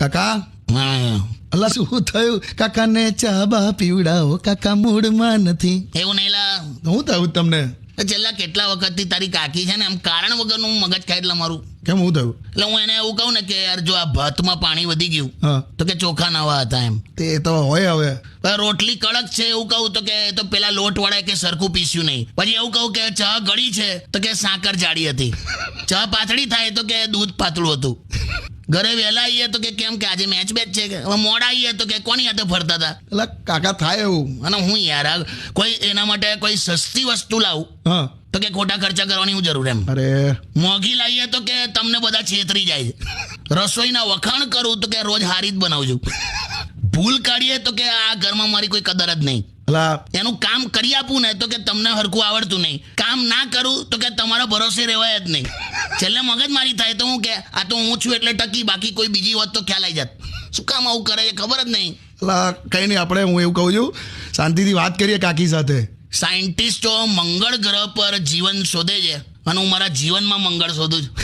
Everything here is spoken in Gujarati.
કાકા? હા, અલ્લા શું થયું? કાકાને ચા બા પીવડાવો. કાકા મૂડમાં નથી. એવું નહીં લા. હું થયું તમને? છેલ્લા કેટલા વખતથી તારી કાકી છે ને આમ કારણ વગરનું મગજ ખાય એટલે મારું. કેમ હું થયું? એટલે હું એને એવું કહું ને કે યાર જો આ ભાતમાં પાણી વધી ગયું તો કે ચોખા નવા હતા એમ. તે તો હોય હવે. રોટલી કડક છે એવું કહું તો કે એ તો પેલા લોટ વાળા કે સરખું પીસ્યું નહીં. પછી એવું કહું કે ચા ગળી છે તો કે સાકર જાડી હતી. ચા પાતળી થાય તો કે દૂધ પાતળું હતું. ઘરે વહેલા આવીએ તો કે કેમ કે આજે મેચ બેચ છે કે? હવે મોડા આવીએ તો કે કોની હાથે ફરતા હતા? એટલે કાકા થાય એવું. અને હું યાર કોઈ એના માટે કોઈ સસ્તી વસ્તુ લાવું હા. તો કે ખોટા ખર્ચા કરવાની હું જરૂર એમ. અરે. મોંઘી લાવીએ તો કે તમને બધા છેતરી જાય રસોઈના વખાણ કરું તો કે રોજ હારી જ બનાવજો. ભૂલ કાઢીએ તો કે આ ઘરમાં મારી કોઈ કદર જ નહીં. એનું કામ કરી આપું ને તો કે તમને હરખું આવડતું નહીં. કામ ના કરું તો કે તમારા ભરોસે રહેવાય જ નહીં. છેલ્લે મગજ મારી થાય તો હું કે આ તો હું છું એટલે ટકી બાકી કોઈ બીજી વાત તો ખ્યાલ આવી જાત. શું કામ આવું કરે છે? ખબર જ નહીં. કંઈ નહીં આપણે હું એવું કહું છું શાંતિથી વાત કરીએ કાકી સાથે. સાયન્ટિસ્ટો મંગળ ગ્રહ પર જીવન શોધે છે અને હું મારા જીવનમાં મંગળ શોધું છું.